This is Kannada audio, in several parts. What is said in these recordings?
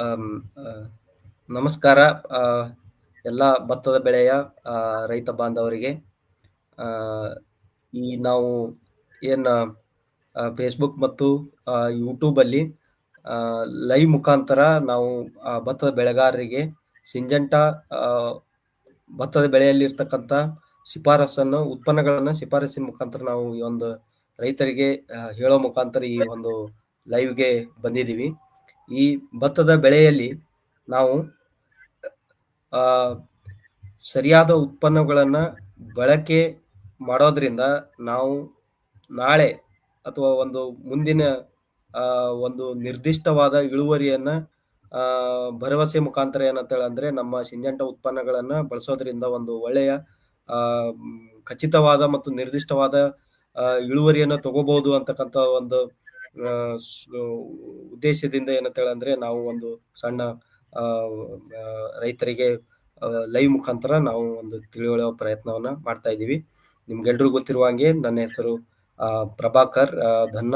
ಆ, ನಮಸ್ಕಾರ ಎಲ್ಲ ಭತ್ತದ ಬೆಳೆಯ ರೈತ ಬಾಂಧವರಿಗೆ. ಈ ನಾವು ಏನ್ ಫೇಸ್ಬುಕ್ ಮತ್ತು ಯೂಟ್ಯೂಬ್ ಅಲ್ಲಿ ಲೈವ್ ಮುಖಾಂತರ ನಾವು ಭತ್ತದ ಬೆಳೆಗಾರರಿಗೆ ಸಿಂಜಂಟಾ ಭತ್ತದ ಬೆಳೆಯಲ್ಲಿ ಇರ್ತಕ್ಕಂಥ ಶಿಫಾರಸನ್ನು ಉತ್ಪನ್ನಗಳನ್ನ ಶಿಫಾರಸಿನ ಮುಖಾಂತರ ನಾವು ಈ ಒಂದು ರೈತರಿಗೆ ಹೇಳೋ ಮುಖಾಂತರ ಈ ಒಂದು ಲೈವ್ಗೆ ಬಂದಿದ್ದೀವಿ. ಈ ಭತ್ತದ ಬೆಳೆಯಲ್ಲಿ ನಾವು ಆ, ಸರಿಯಾದ ಉತ್ಪನ್ನಗಳನ್ನ ಬಳಕೆ ಮಾಡೋದ್ರಿಂದ ನಾವು ನಾಳೆ ಅಥವಾ ಒಂದು ಮುಂದಿನ ಒಂದು ನಿರ್ದಿಷ್ಟವಾದ ಇಳುವರಿಯನ್ನ ಭರವಸೆ ಮುಖಾಂತರ ಏನಂತ ಹೇಳಂದ್ರೆ ನಮ್ಮ ಸಿಂಜಂಟ ಉತ್ಪನ್ನಗಳನ್ನ ಬಳಸೋದ್ರಿಂದ ಒಂದು ಒಳ್ಳೆಯ ಖಚಿತವಾದ ಮತ್ತು ನಿರ್ದಿಷ್ಟವಾದ ಇಳುವರಿಯನ್ನು ತಗೋಬಹುದು ಅಂತಕ್ಕಂತ ಒಂದು ಉದ್ದೇಶದಿಂದ ಏನಂತ ಹೇಳಂದ್ರೆ ನಾವು ಒಂದು ಸಣ್ಣ ರೈತರಿಗೆ ಲೈವ್ ಮುಖಾಂತರ ನಾವು ಒಂದು ತಿಳಿಯೋ ಪ್ರಯತ್ನವನ್ನ ಮಾಡ್ತಾ ಇದ್ದೀವಿ. ನಿಮ್ಗೆಲ್ರಿಗೂ ಗೊತ್ತಿರುವ ಹಾಗೆ ನನ್ನ ಹೆಸರು Prabhakar Dhanna,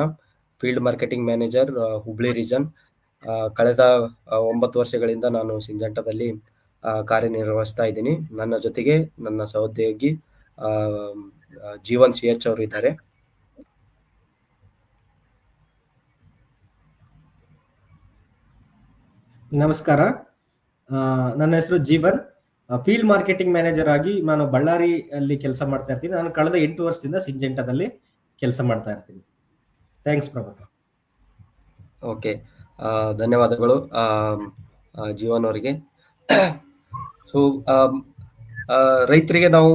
field marketing manager Hubli region. ಕಳೆದ ಒಂಬತ್ತು ವರ್ಷಗಳಿಂದ ನಾನು ಸಿಂಜಂಟದಲ್ಲಿ ಕಾರ್ಯನಿರ್ವಹಿಸ್ತಾ ಇದ್ದೀನಿ. ನನ್ನ ಜೊತೆಗೆ ನನ್ನ ಸಹೋದ್ಯೋಗಿ ಜೀವನ್ ಸಿ ಎಚ್ ಅವರು ಇದ್ದಾರೆ. ನಮಸ್ಕಾರ. ನನ್ನ ಹೆಸರು ಜೀವನ್. ಫೀಲ್ಡ್ ಮಾರ್ಕೆಟಿಂಗ್ ಮ್ಯಾನೇಜರ್ ಆಗಿ ನಾನು ಬಳ್ಳಾರಿ ಅಲ್ಲಿ ಕೆಲಸ ಮಾಡ್ತಾ ಇರ್ತೀನಿ. ನಾನು ಕಳೆದ ಎಂಟು ವರ್ಷದಿಂದ ಸಿಂಜೆಂಟಾದಲ್ಲಿ ಕೆಲಸ ಮಾಡ್ತಾ ಇರ್ತೀನಿ. Thanks Prabhakar okay. ಧನ್ಯವಾದಗಳು ಜೀವನ್ ಅವರಿಗೆ. ಸೊ ರೈತರಿಗೆ ನಾವು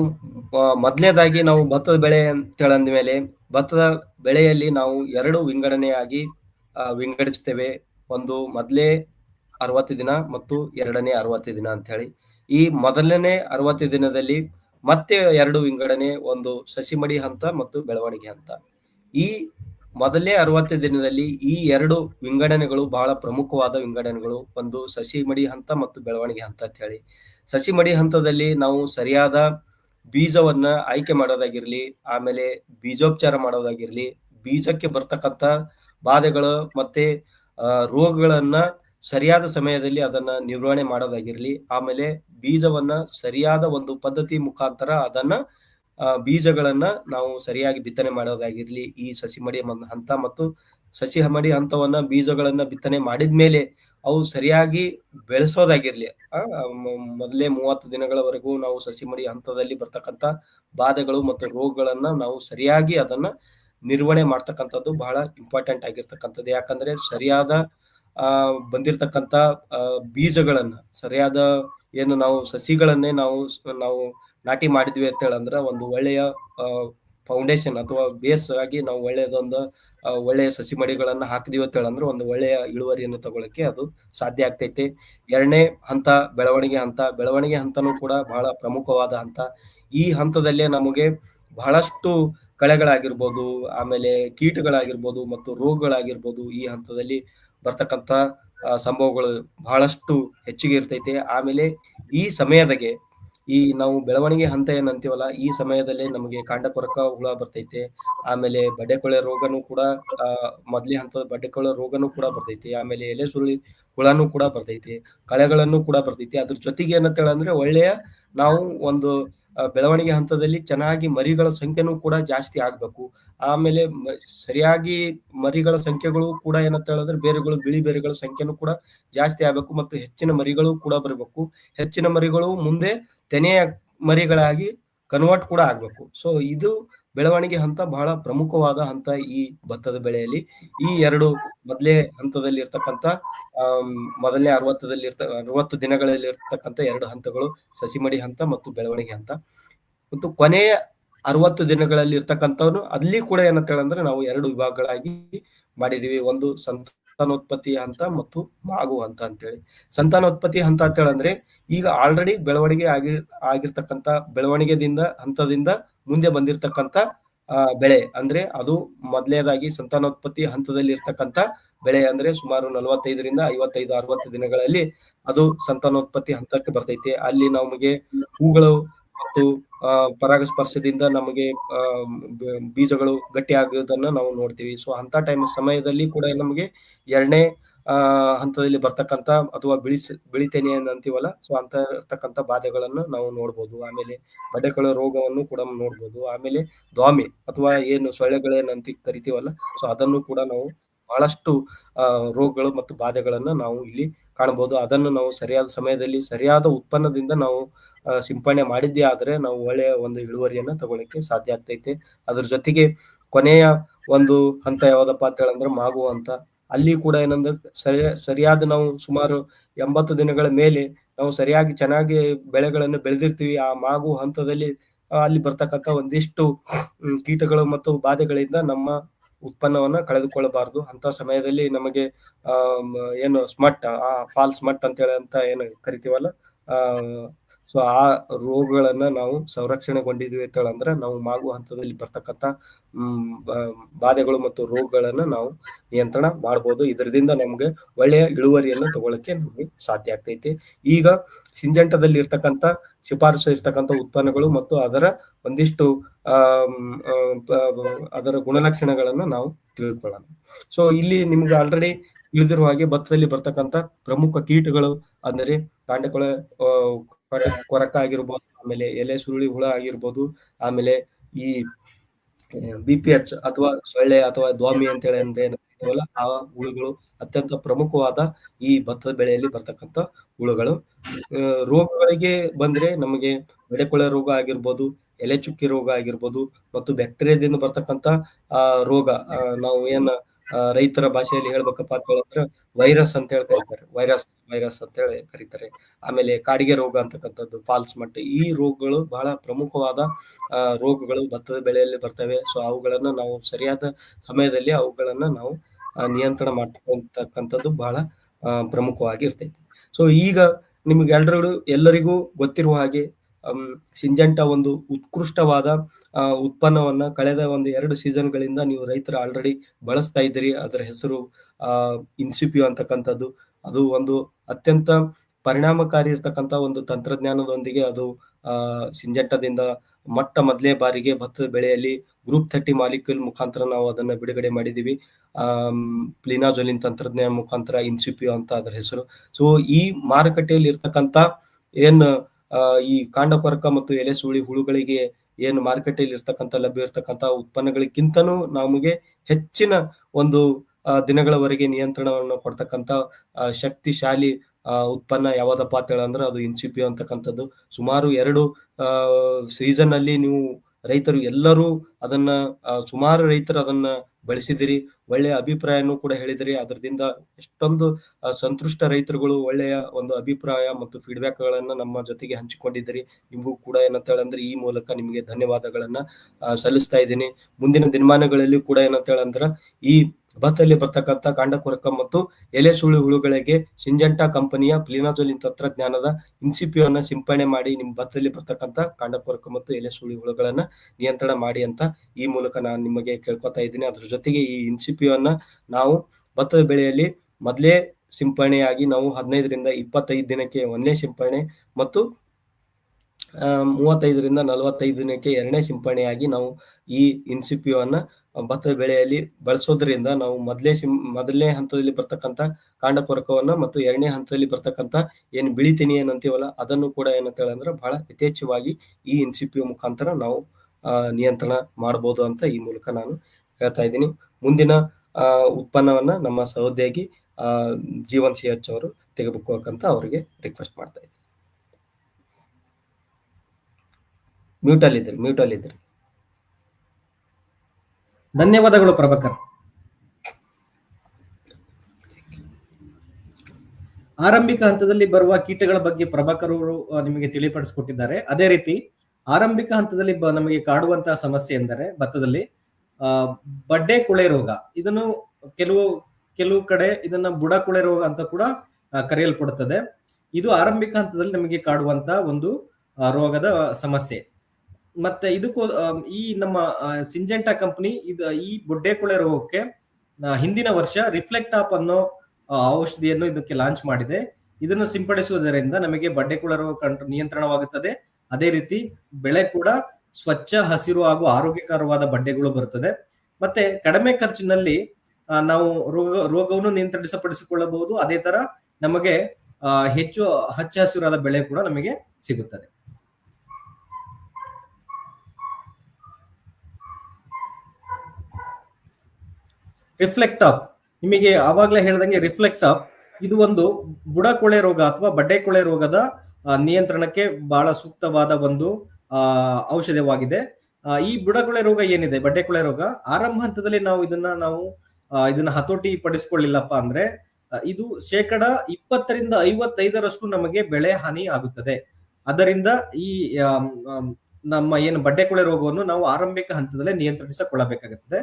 ಮೊದಲನೇದಾಗಿ ನಾವು ಭತ್ತದ ಬೆಳೆ ಅಂತ ಮೇಲೆ, ಭತ್ತದ ಬೆಳೆಯಲ್ಲಿ ನಾವು ಎರಡು ವಿಂಗಡಣೆಯಾಗಿ ವಿಂಗಡಿಸ್ತೇವೆ ಒಂದು ಮೊದಲೇ ಅರವತ್ತು ದಿನ ಮತ್ತು ಎರಡನೇ ಅರವತ್ತು ದಿನ ಅಂತ ಹೇಳಿ ಈ ಮೊದಲನೇ ಅರವತ್ತು ದಿನದಲ್ಲಿ ಮತ್ತೆ ಎರಡು ವಿಂಗಡಣೆ, ಒಂದು ಸಸಿಮಡಿ ಹಂತ ಮತ್ತು ಬೆಳವಣಿಗೆ ಹಂತ. ಈ ಮೊದಲನೇ ಅರವತ್ತು ದಿನದಲ್ಲಿ ಈ ಎರಡು ವಿಂಗಡಣೆಗಳು ಬಹಳ ಪ್ರಮುಖವಾದ ವಿಂಗಡಣೆಗಳು ಒಂದು ಸಸಿ ಮಡಿ ಹಂತ ಮತ್ತು ಬೆಳವಣಿಗೆ ಹಂತ ಅಂತ ಹೇಳಿ. ಸಸಿ ಮಡಿ ಹಂತದಲ್ಲಿ ನಾವು ಸರಿಯಾದ ಬೀಜವನ್ನ ಆಯ್ಕೆ ಮಾಡೋದಾಗಿರ್ಲಿ, ಆಮೇಲೆ ಬೀಜೋಪಚಾರ ಮಾಡೋದಾಗಿರ್ಲಿ, ಬೀಜಕ್ಕೆ ಬರ್ತಕ್ಕಂಥ ಬಾಧೆಗಳು ಮತ್ತೆ ರೋಗಗಳನ್ನ ಸರಿಯಾದ ಸಮಯದಲ್ಲಿ ಅದನ್ನ ನಿರ್ವಹಣೆ ಮಾಡೋದಾಗಿರ್ಲಿ, ಆಮೇಲೆ ಬೀಜವನ್ನ ಸರಿಯಾದ ಒಂದು ಪದ್ಧತಿ ಮುಖಾಂತರ ಅದನ್ನ ಬೀಜಗಳನ್ನ ನಾವು ಸರಿಯಾಗಿ ಬಿತ್ತನೆ ಮಾಡೋದಾಗಿರ್ಲಿ ಈ ಸಸಿ ಮಡಿ ಹಂತ ಮತ್ತು ಸಸಿ ಮಡಿ ಹಂತವನ್ನ ಬೀಜಗಳನ್ನ ಬಿತ್ತನೆ ಮಾಡಿದ್ಮೇಲೆ ಅವು ಸರಿಯಾಗಿ ಬೆಳೆಸೋದಾಗಿರ್ಲಿ ಆ, ಮೊದಲೇ ಮೂವತ್ತು ದಿನಗಳವರೆಗೂ ನಾವು ಸಸಿ ಮಡಿ ಹಂತದಲ್ಲಿ ಬರ್ತಕ್ಕಂಥ ಬಾಧೆಗಳು ಮತ್ತು ರೋಗಗಳನ್ನ ನಾವು ಸರಿಯಾಗಿ ಅದನ್ನ ನಿರ್ವಹಣೆ ಮಾಡ್ತಕ್ಕಂಥದ್ದು ಬಹಳ ಇಂಪಾರ್ಟೆಂಟ್ ಆಗಿರ್ತಕ್ಕಂಥದ್ದು. ಯಾಕಂದ್ರೆ ಸರಿಯಾದ ಆ ಬಂದಿರತಕ್ಕಂತ ಬೀಜಗಳನ್ನ ಸರಿಯಾದ ಏನು ನಾವು ಸಸಿಗಳನ್ನೇ ನಾವು ನಾವು ನಾಟಿ ಮಾಡಿದ್ವಿ ಅಂತ ಹೇಳಂದ್ರ ಒಂದು ಒಳ್ಳೆಯ ಫೌಂಡೇಶನ್ ಅಥವಾ ಬೇಸ್ ಆಗಿ ನಾವು ಒಳ್ಳೆಯದೊಂದು ಒಳ್ಳೆಯ ಸಸಿ ಮಡಿಗಳನ್ನ ಹಾಕಿದೀವಿ ಅಂತ ಹೇಳಂದ್ರೆ ಒಂದು ಒಳ್ಳೆಯ ಇಳುವರಿಯನ್ನು ತಗೊಳಕ್ಕೆ ಅದು ಸಾಧ್ಯ ಆಗ್ತೈತಿ. ಎರಡನೇ ಹಂತ ಬೆಳವಣಿಗೆ ಹಂತ. ಬೆಳವಣಿಗೆ ಹಂತನೂ ಕೂಡ ಬಹಳ ಪ್ರಮುಖವಾದ ಹಂತ. ಈ ಹಂತದಲ್ಲೇ ನಮಗೆ ಬಹಳಷ್ಟು ಕಳೆಗಳಾಗಿರ್ಬೋದು, ಆಮೇಲೆ ಕೀಟಗಳಾಗಿರ್ಬೋದು ಮತ್ತು ರೋಗಗಳಾಗಿರ್ಬೋದು ಈ ಹಂತದಲ್ಲಿ ಬರ್ತಕ್ಕಂಥ ಸಂಭವಗಳು ಬಹಳಷ್ಟು ಹೆಚ್ಚಿಗೆ ಇರ್ತೈತೆ. ಆಮೇಲೆ ಈ ಸಮಯದಾಗೆ ಈ ನಾವು ಬೆಳವಣಿಗೆ ಹಂತ ಏನಂತೀವಲ್ಲ ಈ ಸಮಯದಲ್ಲಿ ನಮಗೆ ಕಾಂಡ ಕೊರಕ ಹುಳ ಬರ್ತೈತೆ, ಆಮೇಲೆ ಬಡ್ಡೆಕೊಳೆ ರೋಗನು ಕೂಡ ಮೊದಲೇ ಹಂತದ ಬಡ್ಡೆಕೊಳೆ ರೋಗನು ಕೂಡ ಬರ್ತೈತಿ, ಆಮೇಲೆ ಎಲೆ ಸುರುಳಿ ಹುಳನೂ ಕೂಡ ಬರ್ತೈತಿ, ಕಳೆಗಳನ್ನು ಕೂಡ ಬರ್ತೈತಿ, ಅದ್ರ ಜೊತೆಗೆ ಏನಂತ ಹೇಳಂದ್ರೆ ಒಳ್ಳೆಯ ನಾವು ಒಂದು ಬೆಳವಣಿಗೆ ಹಂತದಲ್ಲಿ ಚೆನ್ನಾಗಿ ಮರಿಗಳ ಸಂಖ್ಯೆನೂ ಕೂಡ ಜಾಸ್ತಿ ಆಗ್ಬೇಕು. ಆಮೇಲೆ ಸರಿಯಾಗಿ ಮರಿಗಳ ಸಂಖ್ಯೆಗಳು ಕೂಡ ಏನಂತ ಹೇಳಿದ್ರೆ ಬೇರೆಗಳು, ಬಿಳಿ ಬೇರೆಗಳ ಸಂಖ್ಯೆನೂ ಕೂಡ ಜಾಸ್ತಿ ಆಗ್ಬೇಕು ಮತ್ತು ಹೆಚ್ಚಿನ ಮರಿಗಳು ಕೂಡ ಬರಬೇಕು. ಹೆಚ್ಚಿನ ಮರಿಗಳು ಮುಂದೆ ತೆನೆಯ ಮರಿಗಳಾಗಿ ಕನ್ವರ್ಟ್ ಕೂಡ ಆಗ್ಬೇಕು. ಸೊ ಇದು ಬೆಳವಣಿಗೆ ಹಂತ ಬಹಳ ಪ್ರಮುಖವಾದ ಹಂತ ಈ ಭತ್ತದ ಬೆಳೆಯಲ್ಲಿ. ಈ ಎರಡು ಮೊದಲೇ ಹಂತದಲ್ಲಿ ಇರ್ತಕ್ಕಂಥ ಮೊದಲನೇ ಅರವತ್ತದಲ್ಲಿ ಇರ್ತ ಅರವತ್ತು ದಿನಗಳಲ್ಲಿ ಇರ್ತಕ್ಕಂಥ ಎರಡು ಹಂತಗಳು, ಸಸಿಮಡಿ ಹಂತ ಮತ್ತು ಬೆಳವಣಿಗೆ ಹಂತ. ಮತ್ತು ಕೊನೆಯ ಅರವತ್ತು ದಿನಗಳಲ್ಲಿ ಇರ್ತಕ್ಕಂಥವ್ನು ಅಲ್ಲಿ ಕೂಡ ಏನಂತ ಹೇಳಂದ್ರೆ ನಾವು ಎರಡು ವಿಭಾಗಗಳಾಗಿ ಮಾಡಿದೀವಿ ಒಂದು ಸಂತಾನೋತ್ಪತ್ತಿ ಹಂತ ಮತ್ತು ಮಾಗು ಹಂತ ಅಂತೇಳಿ. ಸಂತಾನೋತ್ಪತ್ತಿ ಹಂತ ಅಂತ ಹೇಳಂದ್ರೆ ಈಗ ಆಲ್ರೆಡಿ ಬೆಳವಣಿಗೆ ಆಗಿ, ಆಗಿರ್ತಕ್ಕಂಥ ಬೆಳವಣಿಗೆದಿಂದ, ಹಂತದಿಂದ ಮುಂದೆ ಬಂದಿರತಕ್ಕಂಥ ಆ, ಬೆಳೆ. ಅಂದ್ರೆ ಅದು ಮೊದಲೇದಾಗಿ ಸಂತಾನೋತ್ಪತ್ತಿ ಹಂತದಲ್ಲಿ ಇರ್ತಕ್ಕಂಥ ಬೆಳೆ. ಅಂದ್ರೆ ಸುಮಾರು ನಲವತ್ತೈದರಿಂದ ಐವತ್ತೈದು ಅರವತ್ತು ದಿನಗಳಲ್ಲಿ ಅದು ಸಂತಾನೋತ್ಪತ್ತಿ ಹಂತಕ್ಕೆ ಬರ್ತೈತೆ. ಅಲ್ಲಿ ನಮಗೆ ಹೂಗಳು ಮತ್ತು ಪರಾಗಸ್ಪರ್ಶದಿಂದ ನಮಗೆ ಬೀಜಗಳು ಗಟ್ಟಿ ಆಗೋದನ್ನ ನಾವು ನೋಡ್ತೀವಿ. ಸೊ ಅಂತ ಟೈಮ್ ಸಮಯದಲ್ಲಿ ಕೂಡ ನಮಗೆ ಎರಡನೇ ಹಂತದಲ್ಲಿ ಬರ್ತಕ್ಕಂತ ಅಥವಾ ಬಿಳಿಸ್, ಬಿಳಿತೇನೆ ಅಂತೀವಲ್ಲ ಸೊ ಅಂತ ಇರ್ತಕ್ಕಂತ ಬಾಧೆಗಳನ್ನು ನಾವು ನೋಡ್ಬೋದು. ಆಮೇಲೆ ಬಡೆಕಳ ರೋಗವನ್ನು ಕೂಡ ನೋಡ್ಬೋದು. ಆಮೇಲೆ ದ್ವಾಮಿ ಅಥವಾ ಏನು ಸೊಳ್ಳೆಗಳೇನಂತ, ಕರಿತೀವಲ್ಲ ಸೊ ಅದನ್ನು ಕೂಡ ನಾವು ಬಹಳಷ್ಟು ರೋಗಗಳು ಮತ್ತು ಬಾಧೆಗಳನ್ನ ನಾವು ಇಲ್ಲಿ ಕಾಣಬಹುದು ಅದನ್ನು ನಾವು ಸರಿಯಾದ ಸಮಯದಲ್ಲಿ, ಸರಿಯಾದ ಉತ್ಪನ್ನದಿಂದ ನಾವು ಸಿಂಪಡಣೆ ಮಾಡಿದ್ದೇ ಆದ್ರೆ ನಾವು ಒಳ್ಳೆಯ ಒಂದು ಇಳುವರಿಯನ್ನ ತಗೊಳ್ಳಕ್ಕೆ ಸಾಧ್ಯ ಆಗ್ತೈತೆ. ಅದ್ರ ಜೊತೆಗೆ ಕೊನೆಯ ಒಂದು ಹಂತ ಯಾವ್ದಪ್ಪ ಅಂತ ಹೇಳಂದ್ರೆ ಮಾಗು ಅಂತ ಅಲ್ಲಿ ಕೂಡ ಏನಂದ್ರೆ ಸರಿ, ಸರಿಯಾದ ನಾವು ಸುಮಾರು ಎಂಬತ್ತು ದಿನಗಳ ಮೇಲೆ ನಾವು ಸರಿಯಾಗಿ ಚೆನ್ನಾಗಿ ಬೆಳೆಗಳನ್ನು ಬೆಳೆದಿರ್ತೀವಿ. ಆ ಮಾಗು ಹಂತದಲ್ಲಿ ಅಲ್ಲಿ ಬರ್ತಕ್ಕಂಥ ಒಂದಿಷ್ಟು ಕೀಟಗಳು ಮತ್ತು ಬಾಧೆಗಳಿಂದ ನಮ್ಮ ಉತ್ಪನ್ನವನ್ನ ಕಳೆದುಕೊಳ್ಳಬಾರದು. ಅಂತ ಸಮಯದಲ್ಲಿ ನಮಗೆ ಏನು ಸ್ಮಟ್ ಆ ಫಾಲ್ಸ್ ಸ್ಮಟ್ ಅಂತ ಹೇಳಿ ಅಂತ ಏನು ಕರಿತೀವಲ್ಲ, ಆ ಸೊ ಆ ರೋಗಗಳನ್ನ ನಾವು ಸಂರಕ್ಷಣೆಗೊಂಡಿದ್ವಿ ಅಂತ ಹೇಳಂದ್ರೆ ನಾವು ಮಾಗುವ ಹಂತದಲ್ಲಿ ಬರ್ತಕ್ಕಂತ ಹ್ಮ್, ಬ- ಬಾಧೆಗಳು ಮತ್ತು ರೋಗಗಳನ್ನ ನಾವು ನಿಯಂತ್ರಣ ಮಾಡಬಹುದು ಇದರಿಂದ ನಮ್ಗೆ ಒಳ್ಳೆಯ ಇಳುವರಿಯನ್ನು ತಗೊಳಕ್ಕೆ ನಮಗೆ ಸಾಧ್ಯ ಆಗ್ತೈತಿ. ಈಗ ಸಿಂಜಂಟದಲ್ಲಿ ಇರ್ತಕ್ಕಂಥ ಶಿಫಾರಸು ಇರ್ತಕ್ಕಂಥ ಉತ್ಪನ್ನಗಳು ಮತ್ತು ಅದರ ಒಂದಿಷ್ಟು ಅದರ ಗುಣಲಕ್ಷಣಗಳನ್ನ ನಾವು ತಿಳ್ಕೊಳ್ಳೋಣ. ಸೊ ಇಲ್ಲಿ ನಿಮ್ಗೆ ಆಲ್ರೆಡಿ ತಿಳಿದಿರುವ ಹಾಗೆ ಭತ್ತದಲ್ಲಿ ಬರ್ತಕ್ಕಂಥ ಪ್ರಮುಖ ಕೀಟಗಳು ಅಂದರೆ ಕಾಂಡೆಕೊಳೆ ಕೊರಕ ಆಗಿರ್ಬೋದು, ಆಮೇಲೆ ಎಲೆ ಸುರುಳಿ ಹುಳ ಆಗಿರ್ಬೋದು, ಆಮೇಲೆ ಈ ಬಿ ಪಿ ಎಚ್ ಅಥವಾ ಸೊಳ್ಳೆ ಅಥವಾ ದ್ವಾಮಿ ಅಂತ ಹೇಳಿ ಆ ಹುಳುಗಳು ಅತ್ಯಂತ ಪ್ರಮುಖವಾದ ಈ ಭತ್ತದ ಬೆಳೆಯಲ್ಲಿ ಬರ್ತಕ್ಕಂತ ಹುಳುಗಳು. ರೋಗಗಳಿಗೆ ಬಂದ್ರೆ ನಮಗೆ ಬೆಡೆಕೊಳೆ ರೋಗ ಆಗಿರ್ಬೋದು, ಎಲೆ ಚುಕ್ಕಿ ರೋಗ ಆಗಿರ್ಬೋದು, ಮತ್ತು ಬ್ಯಾಕ್ಟೀರಿಯಾದಿಂದ ಬರ್ತಕ್ಕಂತ ಆ, ರೋಗ ನಾವು ಏನ್ ರೈತರ ಭಾಷೆಯಲ್ಲಿ ಹೇಳ್ಬೇಕಪ್ಪ ಅಂತ ಹೇಳಿದ್ರೆ ವೈರಸ್ ಅಂತ ಹೇಳಿ ಕರೀತಾರೆ ವೈರಸ್ ವೈರಸ್ ಅಂತ ಹೇಳಿ ಕರೀತಾರೆ. ಆಮೇಲೆ ಕಾಡಿಗೆ ರೋಗ ಅಂತಕ್ಕಂಥದ್ದು, ಫಾಲ್ಸ್ ಮಟ್ಟ ಈ ರೋಗಗಳು ಬಹಳ ಪ್ರಮುಖವಾದ ರೋಗಗಳು ಭತ್ತದ ಬೆಳೆಯಲ್ಲಿ ಬರ್ತವೆ. ಸೊ ಅವುಗಳನ್ನ ನಾವು ಸರಿಯಾದ ಸಮಯದಲ್ಲಿ ಅವುಗಳನ್ನ ನಾವು ನಿಯಂತ್ರಣ ಮಾಡ್ತಕ್ಕಂಥದ್ದು ಬಹಳ ಪ್ರಮುಖವಾಗಿ ಇರ್ತೈತಿ ಸೊ ಈಗ ನಿಮ್ಗೆ ಎಲ್ರಿಗೂ, ಎಲ್ಲರಿಗೂ ಗೊತ್ತಿರುವ ಹಾಗೆ ಸಿಂಜಂಟ ಒಂದು ಉತ್ಕೃಷ್ಟವಾದ ಉತ್ಪನ್ನವನ್ನ ಕಳೆದ ಒಂದು ಎರಡು ಸೀಸನ್ಗಳಿಂದ ನೀವು ರೈತರು ಆಲ್ರೆಡಿ ಬಳಸ್ತಾ ಇದ್ದೀರಿ. ಅದರ ಹೆಸರು ಇನ್ಸಿಪಿಯೋ ಅಂತಕ್ಕಂಥದ್ದು. ಅದು ಒಂದು ಅತ್ಯಂತ ಪರಿಣಾಮಕಾರಿ ಇರ್ತಕ್ಕಂಥ ಒಂದು ತಂತ್ರಜ್ಞಾನದೊಂದಿಗೆ ಅದು, ಆ, ಸಿಂಜಂಟದಿಂದ ಮೊಟ್ಟ ಮೊದಲೇ ಬಾರಿಗೆ ಭತ್ತದ ಬೆಳೆಯಲ್ಲಿ ಗ್ರೂಪ್ ಥರ್ಟಿ ಮಾಲಿಕ್ಯೂಲ್ ಮುಖಾಂತರ ನಾವು ಅದನ್ನ ಬಿಡುಗಡೆ ಮಾಡಿದೀವಿ ಆ ಪ್ಲಿನಾಜೊಲಿನ್ ತಂತ್ರಜ್ಞಾನ ಮುಖಾಂತರ ಇನ್ಸಿಪಿಯೋ ಅಂತ ಅದರ ಹೆಸರು. ಸೊ ಈ ಮಾರುಕಟ್ಟೆಯಲ್ಲಿ ಇರ್ತಕ್ಕಂಥ ಏನ್ ಈ ಕಾಂಡಪರಕ ಮತ್ತು ಎಲೆ ಸುಳಿ ಹುಳುಗಳಿಗೆ ಏನು ಮಾರುಕಟ್ಟೆಯಲ್ಲಿ ಇರ್ತಕ್ಕಂಥ ಲಭ್ಯ ಇರ್ತಕ್ಕಂಥ ಉತ್ಪನ್ನಗಳಿಗಿಂತನೂ ನಮಗೆ ಹೆಚ್ಚಿನ ಒಂದು ದಿನಗಳವರೆಗೆ ನಿಯಂತ್ರಣವನ್ನು ಕೊಡ್ತಕ್ಕಂಥ ಶಕ್ತಿಶಾಲಿ ಉತ್ಪನ್ನ ಯಾವ್ದಪ್ಪ ಅಂತ ಹೇಳಂದ್ರೆ ಅದು ಇನ್ಸಿಪಿಯೋ ಅಂತಕ್ಕಂಥದ್ದು. ಸುಮಾರು ಎರಡು ಸೀಸನ್ ಅಲ್ಲಿ ನೀವು ರೈತರು ಎಲ್ಲರೂ ಅದನ್ನ ಸುಮಾರು ರೈತರು ಅದನ್ನ ಬಳಸಿದಿರಿ. ಒಳ್ಳೆಯ ಅಭಿಪ್ರಾಯನೂ ಕೂಡ ಹೇಳಿದಿರಿ. ಅದರಿಂದ ಎಷ್ಟೊಂದು ಸಂತುಷ್ಟ ರೈತರುಗಳು ಒಳ್ಳೆಯ ಒಂದು ಅಭಿಪ್ರಾಯ ಮತ್ತು ಫೀಡ್ಬ್ಯಾಕ್ ಗಳನ್ನ ನಮ್ಮ ಜೊತೆಗೆ ಹಂಚಿಕೊಂಡಿದ್ದೀರಿ ನಿಮಗೂ ಕೂಡ ಏನಂತ ಹೇಳಂದ್ರೆ ಈ ಮೂಲಕ ನಿಮಗೆ ಧನ್ಯವಾದಗಳನ್ನ ಸಲ್ಲಿಸ್ತಾ ಇದ್ದೀನಿ. ಮುಂದಿನ ದಿನಮಾನಗಳಲ್ಲಿ ಕೂಡ ಏನಂತ ಹೇಳಂದ್ರ ಈ ಭತ್ತಲ್ಲಿ ಬರ್ತಕ್ಕಂಥ ಕಾಂಡ ಕೊರಕ ಮತ್ತು ಎಲೆ ಸುಳಿ ಹುಳುಗಳಿಗೆ ಸಿಂಜಂಟಾ ಕಂಪನಿಯ ಪ್ಲಿನಾಜೋಲಿನ್ ತಂತ್ರಜ್ಞಾನದ ಇನ್ಸಿಪಿಯೋನ ಸಿಂಪಡಣೆ ಮಾಡಿ ನಿಮ್ಮ ಭತ್ತದಲ್ಲಿ ಬರ್ತಕ್ಕಂಥ ಕಾಂಡ ಕೊರಕ ಮತ್ತು ಎಲೆ ಸುಳಿ ಹುಳುಗಳನ್ನ ನಿಯಂತ್ರಣ ಮಾಡಿ ಅಂತ ಈ ಮೂಲಕ ನಾನು ನಿಮಗೆ ಕೇಳ್ಕೊತಾ ಇದ್ದೀನಿ. ಅದ್ರ ಜೊತೆಗೆ ಈ ಇನ್ಸಿಪಿಯೋನ ನಾವು ಭತ್ತದ ಬೆಳೆಯಲ್ಲಿ ಮೊದಲೇ ಸಿಂಪಡಣೆಯಾಗಿ ನಾವು ಹದಿನೈದರಿಂದ ಇಪ್ಪತ್ತೈದು ದಿನಕ್ಕೆ ಒಂದನೇ ಸಿಂಪಡಣೆ ಮತ್ತು ಮೂವತ್ತೈದರಿಂದ ನಲವತ್ತೈದು ದಿನಕ್ಕೆ ಎರಡನೇ ಸಿಂಪಡಣೆಯಾಗಿ ನಾವು ಈ ಇನ್ಸಿಪಿಯೋನ ಭತ್ತದ ಬೆಳೆಯಲ್ಲಿ ಬಳಸೋದ್ರಿಂದ ನಾವು ಮೊದಲೇ ಸಿಂ ಮೊದಲನೇ ಹಂತದಲ್ಲಿ ಬರ್ತಕ್ಕಂಥ ಕಾಂಡ ಕೊರಕವನ್ನ ಮತ್ತು ಎರಡನೇ ಹಂತದಲ್ಲಿ ಬರ್ತಕ್ಕಂಥ ಏನ್ ಬಿಳಿ ತೆನಿ ಏನಂತೀವಲ್ಲ ಅದನ್ನು ಕೂಡ ಏನಂತ ಹೇಳಂದ್ರೆ ಬಹಳ ಯಥೇಚ್ಛವಾಗಿ ಈ ಇನ್ಸಿಪಿಯೋ ಮುಖಾಂತರ ನಾವು ನಿಯಂತ್ರಣ ಮಾಡಬಹುದು ಅಂತ ಈ ಮೂಲಕ ನಾನು ಹೇಳ್ತಾ ಇದ್ದೀನಿ. ಮುಂದಿನ ಉತ್ಪನ್ನವನ್ನ ನಮ್ಮ ಸಹೋದ್ಯೋಗಿ ಆ, ಜೀವನ್ ಸಿ ಎಚ್ ಅವರು ತೆಗೆದುಕೋಕಂತ ಅವರಿಗೆ ರಿಕ್ವೆಸ್ಟ್ ಮಾಡ್ತಾ ಇದ್ದೀನಿ. ಮ್ಯೂಟ್ ಅಲ್ಲಿ ಇದ್ರಿ ಮ್ಯೂಟ್ ಅಲ್ಲಿ ಇದ್ರಿ ಧನ್ಯವಾದಗಳು ಪ್ರಭಾಕರ್. ಆರಂಭಿಕ ಹಂತದಲ್ಲಿ ಬರುವ ಕೀಟಗಳ ಬಗ್ಗೆ ಪ್ರಭಾಕರ್ ಅವರು ನಿಮಗೆ ತಿಳಿಪಡಿಸಿಕೊಟ್ಟಿದ್ದಾರೆ. ಅದೇ ರೀತಿ ಆರಂಭಿಕ ಹಂತದಲ್ಲಿ ನಮಗೆ ಕಾಡುವಂತಹ ಸಮಸ್ಯೆ ಎಂದರೆ ಭತ್ತದಲ್ಲಿ, ಆ, ಬಡ್ಡೆ ಕುಳೆ ರೋಗ. ಇದನ್ನು ಕೆಲವು ಕೆಲವು ಕಡೆ ಇದನ್ನ ಬುಡ ಕುಳೆ ರೋಗ ಅಂತ ಕೂಡ ಕರೆಯಲ್ಪಡುತ್ತದೆ. ಇದು ಆರಂಭಿಕ ಹಂತದಲ್ಲಿ ನಮಗೆ ಕಾಡುವಂತ ಒಂದು ರೋಗದ ಸಮಸ್ಯೆ. ಮತ್ತೆ ಇದಕ್ಕೂ ಈ ನಮ್ಮ ಸಿಂಜೆಂಟಾ ಕಂಪನಿ ಇದು, ಈ ಬುಡ್ಡೆ ಕೊಳೆ ರೋಗಕ್ಕೆ ಹಿಂದಿನ ವರ್ಷ ರಿಫ್ಲೆಕ್ಟ್ ಆಪ್ ಅನ್ನೋ ಔಷಧಿಯನ್ನು ಇದಕ್ಕೆ ಲಾಂಚ್ ಮಾಡಿದೆ. ಇದನ್ನು ಸಿಂಪಡಿಸುವುದರಿಂದ ನಮಗೆ ಬಡ್ಡೆ ಕುಳೆ ರೋಗ ನಿಯಂತ್ರಣವಾಗುತ್ತದೆ. ಅದೇ ರೀತಿ ಬೆಳೆ ಕೂಡ ಸ್ವಚ್ಛ, ಹಸಿರು ಹಾಗೂ ಆರೋಗ್ಯಕರವಾದ ಬಡ್ಡೆಗಳು ಬರುತ್ತದೆ. ಮತ್ತೆ ಕಡಿಮೆ ಖರ್ಚಿನಲ್ಲಿ ನಾವು ರೋಗ, ರೋಗವನ್ನು ನಿಯಂತ್ರಿಸಪಡಿಸಿಕೊಳ್ಳಬಹುದು. ಅದೇ ತರ ನಮಗೆ ಹೆಚ್ಚು, ಹಚ್ಚ ಹಸಿರಾದ ಬೆಳೆ ಕೂಡ ನಮಗೆ ಸಿಗುತ್ತದೆ. Reflect up. ನಿಮಗೆ ಆವಾಗಲೇ ಹೇಳ್ದಂಗೆ ರಿಫ್ಲೆಕ್ಟ್ ಅಪ್. ಇದು ಒಂದು ಬುಡಕೊಳೆ ರೋಗ ಅಥವಾ ಬಡ್ಡೆಕೊಳೆ ರೋಗದ ನಿಯಂತ್ರಣಕ್ಕೆ ಬಹಳ ಸೂಕ್ತವಾದ ಒಂದು ಔಷಧವಾಗಿದೆ. ಈ ಬುಡಕೊಳೆ ರೋಗ ಏನಿದೆ ಬಡ್ಡೆಕೊಳೆ ರೋಗ? ಆರಂಭ ಹಂತದಲ್ಲಿ ನಾವು ಇದನ್ನ ನಾವು ಇದನ್ನ ಹತೋಟಿ ಪಡಿಸ್ಕೊಳ್ಳಿಲ್ಲಪ್ಪ ಅಂದ್ರೆ ಇದು ಶೇಕಡ ಇಪ್ಪತ್ತರಿಂದ ಐವತ್ತೈದರಷ್ಟು ನಮಗೆ ಬೆಳೆ ಹಾನಿ ಆಗುತ್ತದೆ. ಅದರಿಂದ ಈ ನಮ್ಮ ಏನು ಬಡ್ಡೆಕೊಳೆ ರೋಗವನ್ನು ನಾವು ಆರಂಭಿಕ ಹಂತದಲ್ಲೇ ನಿಯಂತ್ರಿಸಿಕೊಳ್ಳಬೇಕಾಗುತ್ತದೆ.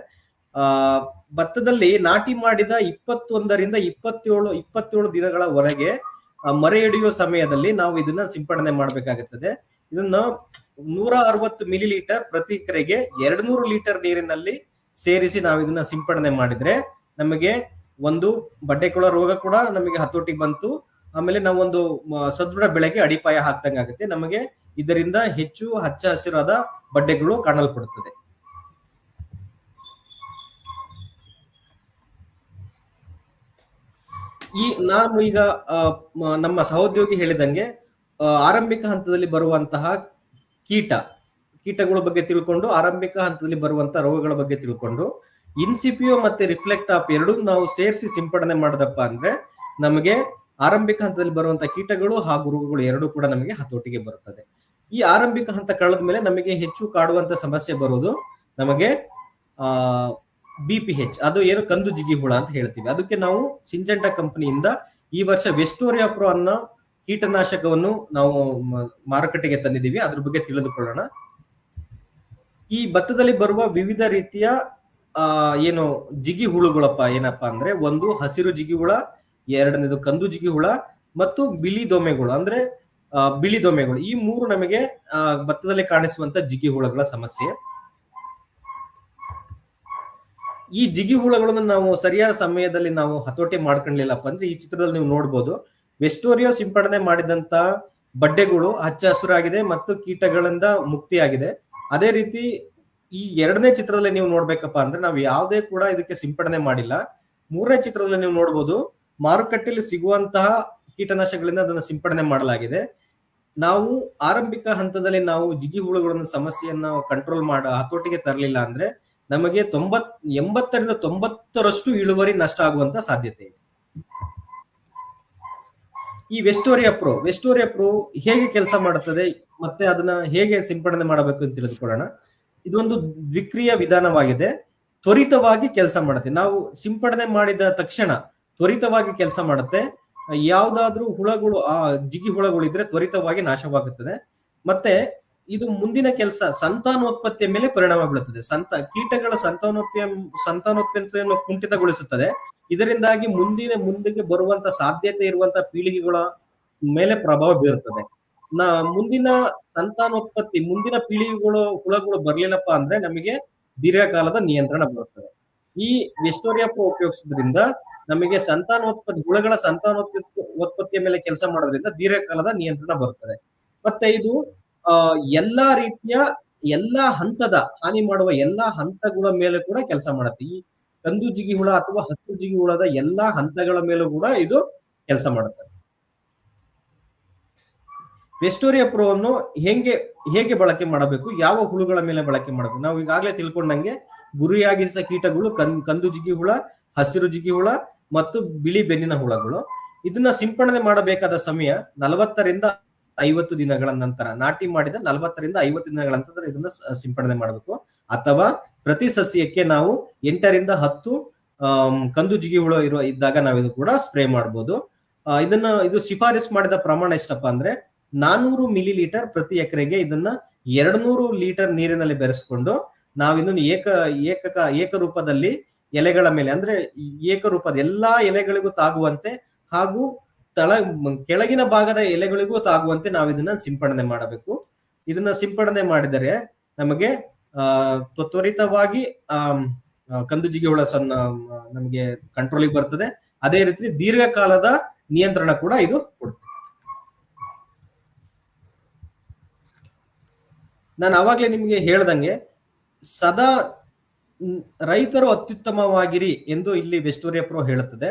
ಭತ್ತದಲ್ಲಿ ನಾಟಿ ಮಾಡಿದ ಇಪ್ಪತ್ತೊಂದರಿಂದ ಇಪ್ಪತ್ತೇಳು ಇಪ್ಪತ್ತೇಳು ದಿನಗಳವರೆಗೆ ಮರೆ ಹಿಡಿಯುವ ಸಮಯದಲ್ಲಿ ನಾವು ಇದನ್ನ ಸಿಂಪಡಣೆ ಮಾಡಬೇಕಾಗುತ್ತದೆ. ಇದನ್ನ ನೂರ ಅರವತ್ತು ಮಿಲಿ ಲೀಟರ್ ಪ್ರತಿ ಎಕರೆಗೆ ಎರಡು ನೂರು ಲೀಟರ್ ನೀರಿನಲ್ಲಿ ಸೇರಿಸಿ ನಾವು ಇದನ್ನ ಸಿಂಪಡಣೆ ಮಾಡಿದ್ರೆ ನಮಗೆ ಒಂದು ಬಡ್ಡೆಕೊಳ ರೋಗ ಕೂಡ ನಮಗೆ ಹತೋಟಿಗೆ ಬಂತು. ಆಮೇಲೆ ನಾವೊಂದು ಸದೃಢ ಬೆಳೆಗೆ ಅಡಿಪಾಯ ಹಾಕ್ದಂಗಾಗುತ್ತೆ. ನಮಗೆ ಇದರಿಂದ ಹೆಚ್ಚು ಹಚ್ಚ ಹಸಿರಾದ ಬಡ್ಡೆಗಳು ಕಾಣಲ್ಪಡುತ್ತದೆ. ಈ ನಾನು ಈಗ ನಮ್ಮ ಸಹೋದ್ಯೋಗಿ ಹೇಳಿದಂಗೆ ಆರಂಭಿಕ ಹಂತದಲ್ಲಿ ಬರುವಂತಹ ಕೀಟ, ಕೀಟಗಳ ಬಗ್ಗೆ ತಿಳ್ಕೊಂಡು ಆರಂಭಿಕ ಹಂತದಲ್ಲಿ ಬರುವಂತಹ ರೋಗಗಳ ಬಗ್ಗೆ ತಿಳ್ಕೊಂಡು, ಇನ್ಸಿಪಿಯೋ ಮತ್ತೆ ರಿಫ್ಲೆಕ್ಟ್ ಆಪ್ ಎರಡೂ ನಾವು ಸೇರಿಸಿ ಸಿಂಪಡಣೆ ಮಾಡದಪ್ಪ ಅಂದ್ರೆ, ನಮಗೆ ಆರಂಭಿಕ ಹಂತದಲ್ಲಿ ಬರುವಂತಹ ಕೀಟಗಳು ಹಾಗೂ ರೋಗಗಳು ಎರಡೂ ಕೂಡ ನಮಗೆ ಹತೋಟಿಗೆ ಬರುತ್ತದೆ. ಈ ಆರಂಭಿಕ ಹಂತ ಕಳೆದ ಮೇಲೆ ನಮಗೆ ಹೆಚ್ಚು ಕಾಡುವಂತ ಸಮಸ್ಯೆ ಬರುವುದು, ನಮಗೆ, ಆ ಬಿ ಪಿ ಹೆಚ್ ಅದು ಏನು ಕಂದು ಜಿಗಿ ಹುಳ ಅಂತ ಹೇಳ್ತೀವಿ. ಅದಕ್ಕೆ ನಾವು ಸಿಂಜೆಂಟಾ ಕಂಪನಿಯಿಂದ ಈ ವರ್ಷ ವೆಸ್ಟೋರಿಯಾ ಪ್ರೋ ಅನ್ನೋ ಕೀಟನಾಶಕವನ್ನು ನಾವು ಮಾರುಕಟ್ಟೆಗೆ ತಂದಿದ್ದೀವಿ. ಅದ್ರ ಬಗ್ಗೆ ತಿಳಿದುಕೊಳ್ಳೋಣ. ಈ ಭತ್ತದಲ್ಲಿ ಬರುವ ವಿವಿಧ ರೀತಿಯ ಏನು ಜಿಗಿ ಹುಳುಗಳಪ್ಪ ಏನಪ್ಪಾ ಅಂದ್ರೆ ಒಂದು ಹಸಿರು ಜಿಗಿ ಹುಳ, ಎರಡನೇದು ಕಂದು ಜಿಗಿ ಹುಳ ಮತ್ತು ಬಿಳಿ ದೊಮೆಗಳು ಅಂದ್ರೆ ಬಿಳಿ ದೊಮೆಗಳು. ಈ ಮೂರು ನಮಗೆ ಭತ್ತದಲ್ಲಿ ಕಾಣಿಸುವಂತ ಜಿಗಿ ಹುಳಗಳ ಸಮಸ್ಯೆ. ಈ ಜಿಗಿ ಹುಳಗಳನ್ನು ನಾವು ಸರಿಯಾದ ಸಮಯದಲ್ಲಿ ನಾವು ಹತೋಟಿ ಮಾಡ್ಕೊಂಡಿಲ್ಲಪ್ಪ ಅಂದ್ರೆ ಈ ಚಿತ್ರದಲ್ಲಿ ನೀವು ನೋಡ್ಬೋದು. ವೆಸ್ಟೋರಿಯೋ ಸಿಂಪಡಣೆ ಮಾಡಿದಂತ ಬಡ್ಡೆಗಳು ಹಚ್ಚ ಹಸುರಾಗಿದೆ ಮತ್ತು ಕೀಟಗಳಿಂದ ಮುಕ್ತಿಯಾಗಿದೆ. ಅದೇ ರೀತಿ ಈ ಎರಡನೇ ಚಿತ್ರದಲ್ಲಿ ನೀವು ನೋಡ್ಬೇಕಪ್ಪ ಅಂದ್ರೆ ನಾವು ಯಾವುದೇ ಕೂಡ ಇದಕ್ಕೆ ಸಿಂಪಡಣೆ ಮಾಡಿಲ್ಲ. ಮೂರನೇ ಚಿತ್ರದಲ್ಲಿ ನೀವು ನೋಡ್ಬೋದು ಮಾರುಕಟ್ಟೆಯಲ್ಲಿ ಸಿಗುವಂತಹ ಕೀಟನಾಶಕಗಳಿಂದ ಅದನ್ನು ಸಿಂಪಡಣೆ ಮಾಡಲಾಗಿದೆ. ನಾವು ಆರಂಭಿಕ ಹಂತದಲ್ಲಿ ನಾವು ಜಿಗಿ ಹುಳುಗಳನ್ನು ಸಮಸ್ಯೆಯನ್ನು ಕಂಟ್ರೋಲ್ ಮಾಡ ಹತೋಟಿಗೆ ತರಲಿಲ್ಲ ಅಂದ್ರೆ ನಮಗೆ ತೊಂಬತ್, ಎಂಬತ್ತರಿಂದ ತೊಂಬತ್ತರಷ್ಟು ಇಳುವರಿ ನಷ್ಟ ಆಗುವಂತ ಸಾಧ್ಯತೆ ಇದೆ. ಈ ವೆಸ್ಟೋರಿಯಾ ಪ್ರೋ ವೆಸ್ಟೋರಿಯಾ ಪ್ರೋ ಹೇಗೆ ಕೆಲಸ ಮಾಡುತ್ತದೆ ಮತ್ತೆ ಅದನ್ನ ಹೇಗೆ ಸಿಂಪಡಣೆ ಮಾಡಬೇಕು ಅಂತ ತಿಳಿದುಕೊಳ್ಳೋಣ. ಇದೊಂದು ದ್ವಿಕ್ರಿಯ ವಿಧಾನವಾಗಿದೆ. ತ್ವರಿತವಾಗಿ ಕೆಲಸ ಮಾಡುತ್ತೆ. ನಾವು ಸಿಂಪಡಣೆ ಮಾಡಿದ ತಕ್ಷಣ ತ್ವರಿತವಾಗಿ ಕೆಲಸ ಮಾಡುತ್ತೆ. ಯಾವ್ದಾದ್ರೂ ಹುಳಗಳು, ಆ ಜಿಗಿ ಹುಳಗಳು ಇದ್ರೆ ತ್ವರಿತವಾಗಿ ನಾಶವಾಗುತ್ತದೆ. ಮತ್ತೆ ಇದು ಮುಂದಿನ ಕೆಲಸ, ಸಂತಾನೋತ್ಪತ್ತಿಯ ಮೇಲೆ ಪರಿಣಾಮ ಬೀಳುತ್ತದೆ. ಸಂತ, ಕೀಟಗಳ ಸಂತಾನೋತ್ಪ ಸಂತಾನೋತ್ಪತ್ತಿಯನ್ನು ಕುಂಠಿತಗೊಳಿಸುತ್ತದೆ. ಇದರಿಂದಾಗಿ ಮುಂದಿನ ಮುಂದಿಗೆ ಬರುವಂತ ಸಾಧ್ಯತೆ ಇರುವಂತ ಪೀಳಿಗೆಗಳ ಮೇಲೆ ಪ್ರಭಾವ ಬೀರುತ್ತದೆ. ನಾ, ಮುಂದಿನ ಸಂತಾನೋತ್ಪತ್ತಿ, ಮುಂದಿನ ಪೀಳಿಗೆಗಳು, ಹುಳಗಳು ಬರ್ಲಿಲ್ಲಪ್ಪ ಅಂದ್ರೆ ನಮಗೆ ದೀರ್ಘಕಾಲದ ನಿಯಂತ್ರಣ ಬರುತ್ತದೆ. ಈ ವಿಸ್ಟೋರಿಯಾ ಪ್ರೋ ಉಪಯೋಗಿಸೋದ್ರಿಂದ ನಮಗೆ ಸಂತಾನೋತ್ಪತ್ತಿ, ಹುಳಗಳ ಸಂತಾನೋತ್ಪತ್ತಿ, ಉತ್ಪತ್ತಿಯ ಮೇಲೆ ಕೆಲಸ ಮಾಡೋದ್ರಿಂದ ದೀರ್ಘಕಾಲದ ನಿಯಂತ್ರಣ ಬರುತ್ತದೆ. ಮತ್ತೆ ಇದು ಎಲ್ಲಾ ರೀತಿಯ ಎಲ್ಲಾ ಹಂತದ ಹಾನಿ ಮಾಡುವ ಎಲ್ಲಾ ಹಂತಗಳ ಮೇಲೆ ಕೂಡ ಕೆಲಸ ಮಾಡುತ್ತೆ. ಈ ಕಂದು ಜಿಗಿ ಹುಳ ಅಥವಾ ಹಸಿರು ಜಿಗಿ ಹುಳದ ಎಲ್ಲಾ ಹಂತಗಳ ಮೇಲೂ ಕೂಡ ಇದು ಕೆಲಸ ಮಾಡುತ್ತೆ. ವೆಸ್ಟೋರಿಯಾ ಪ್ರೋ ಅನ್ನು ಹೇಗೆ ಹೇಗೆ ಬಳಕೆ ಮಾಡಬೇಕು? ಯಾವ ಹುಳುಗಳ ಮೇಲೆ ಬಳಕೆ ಮಾಡಬೇಕು? ನಾವು ಈಗಾಗಲೇ ತಿಳ್ಕೊಂಡಂಗೆ ಗುರಿಯಾಗಿರಿಸ ಕೀಟಗಳು ಕನ್, ಕಂದು ಜಿಗಿ ಹುಳ, ಹಸಿರು ಜಿಗಿ ಹುಳ ಮತ್ತು ಬಿಳಿ ಬೆನ್ನಿನ ಹುಳಗಳು. ಇದನ್ನ ಸಿಂಪಡಣೆ ಮಾಡಬೇಕಾದ ಸಮಯ ನಲವತ್ತರಿಂದ ಐವತ್ತು ದಿನಗಳ ನಂತರ, ನಾಟಿ ಮಾಡಿದ ನಲವತ್ತರಿಂದ ಐವತ್ತು ದಿನಗಳ ನಂತರ ಇದನ್ನ ಸಿಂಪಡಣೆ ಮಾಡಬೇಕು. ಅಥವಾ ಪ್ರತಿ ಸಸ್ಯಕ್ಕೆ ನಾವು ಎಂಟರಿಂದ ಹತ್ತು ಆ ಕಂದು ಜಿಗಿ ಹುಳ ಇರುವ ಇದ್ದಾಗ ನಾವು ಇದು ಕೂಡ ಸ್ಪ್ರೇ ಮಾಡಬಹುದು ಇದನ್ನ ಇದು ಶಿಫಾರಸ್ ಮಾಡಿದ ಪ್ರಮಾಣ ಎಷ್ಟಪ್ಪ ಅಂದ್ರೆ, ನಾನೂರು ಮಿಲಿ ಲೀಟರ್ ಪ್ರತಿ ಎಕರೆಗೆ ಇದನ್ನ ಎರಡು ನೂರು ಲೀಟರ್ ನೀರಿನಲ್ಲಿ ಬೆರೆಸ್ಕೊಂಡು ನಾವು ಇದನ್ನು ಏಕ, ಏಕಕ, ಏಕರೂಪದಲ್ಲಿ ಎಲೆಗಳ ಮೇಲೆ, ಅಂದ್ರೆ ಏಕರೂಪದ ಎಲ್ಲಾ ಎಲೆಗಳಿಗೂ ತಾಗುವಂತೆ ಹಾಗೂ ತಳ ಕೆಳಗಿನ ಭಾಗದ ಎಲೆಗಳಿಗೂ ತಾಗುವಂತೆ ನಾವು ಇದನ್ನ ಸಿಂಪಡಣೆ ಮಾಡಬೇಕು. ಇದನ್ನ ಸಿಂಪಡಣೆ ಮಾಡಿದರೆ ನಮಗೆ ತ್ವರಿತವಾಗಿ ಆ, ಕಂದು ಜಿಗೆ ಹುಳ ಸಣ್ಣ ನಮಗೆ ಕಂಟ್ರೋಲಿಗೆ ಬರ್ತದೆ. ಅದೇ ರೀತಿ ದೀರ್ಘಕಾಲದ ನಿಯಂತ್ರಣ ಕೂಡ ಇದು ಕೊಡುತ್ತೆ. ನಾನು ಆವಾಗಲೇ ನಿಮಗೆ ಹೇಳ್ದಂಗೆ ಸದಾ ರೈತರು ಅತ್ಯುತ್ತಮವಾಗಿರಿ ಎಂದು ಇಲ್ಲಿ ವೆಸ್ಟೋರಿಯಾ ಪ್ರೋ ಹೇಳುತ್ತದೆ.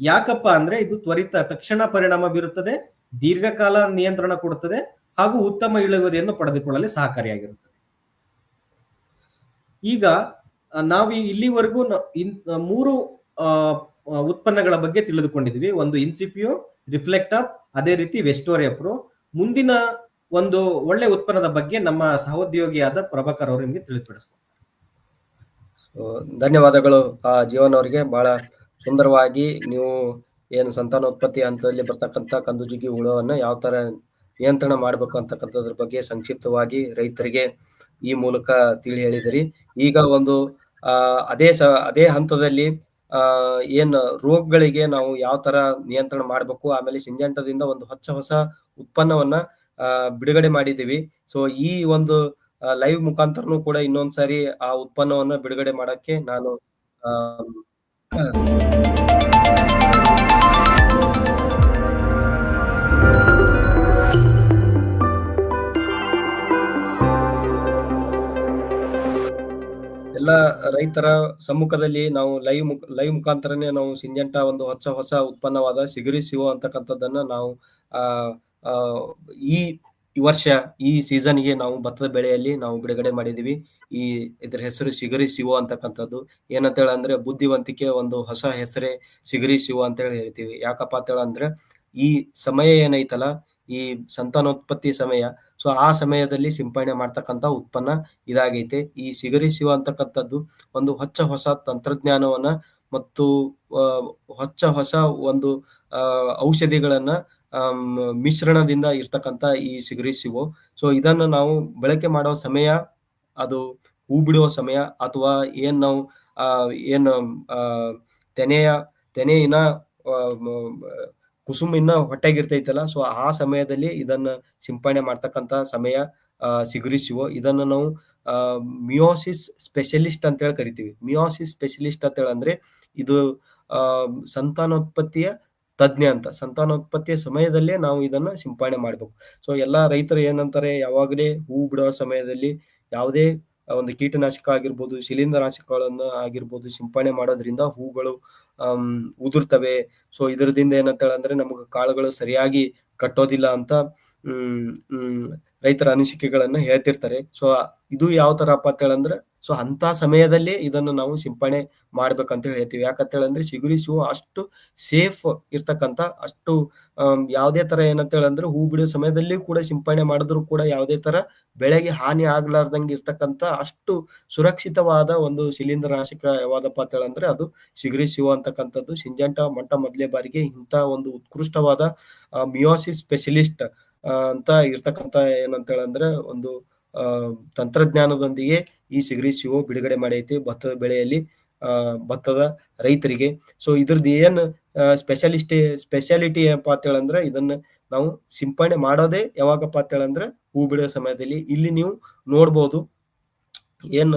ಯಾಕಪ್ಪ ಅಂದ್ರೆ ಇದು ತ್ವರಿತ ತಕ್ಷಣ ಪರಿಣಾಮ ಬೀರುತ್ತದೆ, ದೀರ್ಘಕಾಲ ನಿಯಂತ್ರಣ ಕೊಡುತ್ತದೆ ಹಾಗೂ ಉತ್ತಮ ಇಳುವರಿಯನ್ನು ಪಡೆದುಕೊಳ್ಳಲು ಸಹಕಾರಿಯಾಗಿರುತ್ತದೆ. ಈಗ ನಾವು ಇಲ್ಲಿವರೆಗೂ ಮೂರು ಉತ್ಪನ್ನಗಳ ಬಗ್ಗೆ ತಿಳಿದುಕೊಂಡಿದ್ವಿ ಒಂದು ಇನ್ಸಿಪಿಯೋ, ರಿಫ್ಲೆಕ್ಟ್ ಅಪ್ ಅದೇ ರೀತಿ ವೆಸ್ಟೋರಿಯಾ ಪ್ರೋ. ಮುಂದಿನ ಒಂದು ಒಳ್ಳೆ ಉತ್ಪನ್ನದ ಬಗ್ಗೆ ನಮ್ಮ ಸಹೋದ್ಯೋಗಿಯಾದ ಪ್ರಭಾಕರ್ ಅವರು ನಿಮಗೆ ತಿಳಿದುಪಡಿಸ್ತಾರೆ ಸೊ ಧನ್ಯವಾದಗಳು. ಆ, ಜೀವನ್ ಅವರಿಗೆ ಬಹಳ ಸುಂದರವಾಗಿ ನೀವು ಏನು ಸಂತಾನೋತ್ಪತ್ತಿ ಹಂತದಲ್ಲಿ ಬರ್ತಕ್ಕಂಥ ಕಂದುಜಿಗಿ ಹುಳವನ್ನು ಯಾವ ತರ ನಿಯಂತ್ರಣ ಮಾಡಬೇಕು ಅಂತಕ್ಕಂಥದ್ರ ಬಗ್ಗೆ ಸಂಕ್ಷಿಪ್ತವಾಗಿ ರೈತರಿಗೆ ಈ ಮೂಲಕ ತಿಳಿ ಹೇಳಿದಿರಿ. ಈಗ ಒಂದು ಅದೇ ಸ, ಅದೇ ಹಂತದಲ್ಲಿ, ಆ, ಏನ್ ರೋಗಗಳಿಗೆ ನಾವು ಯಾವ ತರ ನಿಯಂತ್ರಣ ಮಾಡಬೇಕು, ಆಮೇಲೆ ಸಿಂಜಂಟದಿಂದ ಒಂದು ಹೊಸ ಹೊಸ ಉತ್ಪನ್ನವನ್ನ ಬಿಡುಗಡೆ ಮಾಡಿದ್ದೀವಿ. ಸೊ ಈ ಒಂದು ಲೈವ್ ಮುಖಾಂತರನು ಕೂಡ ಇನ್ನೊಂದ್ಸಾರಿ ಆ ಉತ್ಪನ್ನವನ್ನ ಬಿಡುಗಡೆ ಮಾಡಕ್ಕೆ ನಾನು ಎಲ್ಲ ರೈತರ ಸಮ್ಮುಖದಲ್ಲಿ ನಾವು ಲೈವ್ ಮುಖ ಲೈವ್ ಮುಖಾಂತರನೇ ನಾವು ಸಿಂಜಂಟ ಒಂದು ಹೊಸ ಹೊಸ ಉತ್ಪನ್ನವಾದ ಸಿಗರಿ ಸಿವೋ ಅಂತಕ್ಕಂಥದ್ದನ್ನ ನಾವು ಆ, ಈ ಈ ವರ್ಷ ಈ ಸೀಸನ್ಗೆ ನಾವು ಭತ್ತದ ಬೆಳೆಯಲ್ಲಿ ನಾವು ಬಿಡುಗಡೆ ಮಾಡಿದೀವಿ ಈ ಇದ್ರ ಹೆಸರು ಸಿಗರಿ ಶಿವ ಅಂತಕ್ಕಂಥದ್ದು. ಏನಂತ ಹೇಳಂದ್ರೆ ಬುದ್ಧಿವಂತಿಕೆ ಒಂದು ಹೊಸ ಹೆಸರೇ ಸಿಗರಿ ಶಿವ ಅಂತ ಹೇಳಿ ಹೇಳ್ತೀವಿ. ಯಾಕಪ್ಪ ಅಂತ ಹೇಳ ಅಂದ್ರೆ ಈ ಸಮಯ ಏನೈತಲ್ಲ ಈ ಸಂತಾನೋತ್ಪತ್ತಿ ಸಮಯ ಸೊ ಆ ಸಮಯದಲ್ಲಿ ಸಿಂಪಡಣೆ ಮಾಡ್ತಕ್ಕಂಥ ಉತ್ಪನ್ನ ಇದಾಗೈತೆ. ಈ ಸಿಗರಿ ಶಿವ ಅಂತಕ್ಕಂಥದ್ದು ಒಂದು ಹೊಚ್ಚ ಹೊಸ ತಂತ್ರಜ್ಞಾನವನ್ನ ಮತ್ತು ಆ, ಹೊಸ ಒಂದು ಔಷಧಿಗಳನ್ನ ಮಿಶ್ರಣದಿಂದ ಇರ್ತಕ್ಕಂಥ ಈ ಸಿಗರಿ ಸಿವೋ ಸೊ ಇದನ್ನು ನಾವು ಬಳಕೆ ಮಾಡೋ ಸಮಯ ಅದು ಹೂ ಬಿಡುವ ಸಮಯ ಅಥವಾ ಏನ್ ನಾವು ಏನು ತೆನೆಯ ತೆನೆಯಿನ ಆ, ಮ- ಮ- ಕುಸುಮ ಇನ್ನ ಹೊಟ್ಟೆಗಿರ್ತೈತಲ್ಲ ಸೊ ಆ ಸಮಯದಲ್ಲಿ ಇದನ್ನ ಸಿಂಪಡಣೆ ಮಾಡ್ತಕ್ಕಂಥ ಸಮಯ ಸಿಗುರಿ ಶಿವ ಇದನ್ನ ನಾವು ಮಿಯೋಸಿಸ್ ಸ್ಪೆಷಲಿಸ್ಟ್ ಅಂತ ಹೇಳಿ ಕರಿತೀವಿ. ಮಿಯೋಸಿಸ್ ಸ್ಪೆಷಲಿಸ್ಟ್ ಅಂತ ಹೇಳಿ ಅಂದ್ರೆ ಇದು ಸಂತಾನೋತ್ಪತ್ತಿಯ ತಜ್ಞ ಅಂತ. ಸಂತಾನೋತ್ಪತ್ತಿಯ ಸಮಯದಲ್ಲೇ ನಾವು ಇದನ್ನ ಸಿಂಪಡಣೆ ಮಾಡ್ಬೇಕು. ಸೊ ಎಲ್ಲಾ ರೈತರು ಏನಂತಾರೆ, ಯಾವಾಗಲೇ ಹೂ ಬಿಡೋ ಸಮಯದಲ್ಲಿ ಯಾವುದೇ ಒಂದು ಕೀಟನಾಶಕ ಆಗಿರ್ಬೋದು ಶಿಲೀಂಧ್ರನಾಶಕಗಳನ್ನ ಆಗಿರ್ಬೋದು ಸಿಂಪಡಣೆ ಮಾಡೋದ್ರಿಂದ ಹೂಗಳು ಉದುರ್ತವೆ. ಸೊ ಇದರದಿಂದ ಏನಂತ ಹೇಳಂದ್ರೆ ನಮಗೆ ಕಾಳುಗಳು ಸರಿಯಾಗಿ ಕಟ್ಟೋದಿಲ್ಲ ಅಂತ ಹ್ಮ್ ರೈತರ ಅನಿಸಿಕೆಗಳನ್ನ ಹೇಳ್ತಿರ್ತಾರೆ. ಸೊ ಇದು ಯಾವ ತರಪ್ಪ ಅಂತ ಹೇಳಂದ್ರೆ ಸೊ ಅಂತ ಸಮಯದಲ್ಲಿ ಇದನ್ನು ನಾವು ಸಿಂಪಡಣೆ ಮಾಡ್ಬೇಕಂತ ಹೇಳಿ ಹೇಳ್ತೀವಿ. ಯಾಕಂತ ಹೇಳಂದ್ರೆ ಸಿಗುರಿ ಶಿವು ಅಷ್ಟು ಸೇಫ್ ಇರ್ತಕ್ಕಂತ ಅಷ್ಟು ಯಾವುದೇ ತರ ಏನಂತ ಹೇಳಂದ್ರೆ, ಹೂ ಬಿಡೋ ಸಮಯದಲ್ಲಿ ಕೂಡ ಸಿಂಪಡಣೆ ಮಾಡಿದ್ರು ಕೂಡ ಯಾವುದೇ ತರ ಬೆಳೆಗೆ ಹಾನಿ ಆಗ್ಲಾರ್ದಂಗೆ ಇರ್ತಕ್ಕಂತ ಅಷ್ಟು ಸುರಕ್ಷಿತವಾದ ಒಂದು ಶಿಲೀಂಧ್ರನಾಶಕ ಯಾವ್ದಪ್ಪ ಅಂತ ಹೇಳಂದ್ರೆ, ಅದು ಸಿಗರಿ ಶಿವ ಅಂತಕ್ಕಂಥದ್ದು. ಸಿಂಜಂಟ ಮೊಟ್ಟ ಮೊದಲೇ ಬಾರಿಗೆ ಇಂಥ ಒಂದು ಉತ್ಕೃಷ್ಟವಾದ ಮಿಯೋಸಿಸ್ ಸ್ಪೆಷಲಿಸ್ಟ್ ಅಂತ ಇರ್ತಕ್ಕಂಥ ಏನಂತ ಹೇಳಂದ್ರೆ ಒಂದು ತಂತ್ರಜ್ಞಾನದೊಂದಿಗೆ ಈ ಸಿಗರಿ ಸಿಒ ಬಿಡುಗಡೆ ಮಾಡೈತಿ ಭತ್ತದ ಬೆಳೆಯಲ್ಲಿ ಭತ್ತದ ರೈತರಿಗೆ. ಸೊ ಇದ್ರದ್ದು ಏನ್ ಸ್ಪೆಷಲಿಸ್ಟ್ ಸ್ಪೆಷಾಲಿಟಿ ಏನಪ್ಪಾ ಅಂತ ಹೇಳಂದ್ರೆ ಇದನ್ನ ನಾವು ಸಿಂಪಡಣೆ ಮಾಡೋದೇ ಯಾವಾಗಪ್ಪ ಅಂತ ಹೇಳಂದ್ರೆ ಹೂ ಬಿಡೋ ಸಮಯದಲ್ಲಿ. ಇಲ್ಲಿ ನೀವು ನೋಡ್ಬೋದು ಏನ್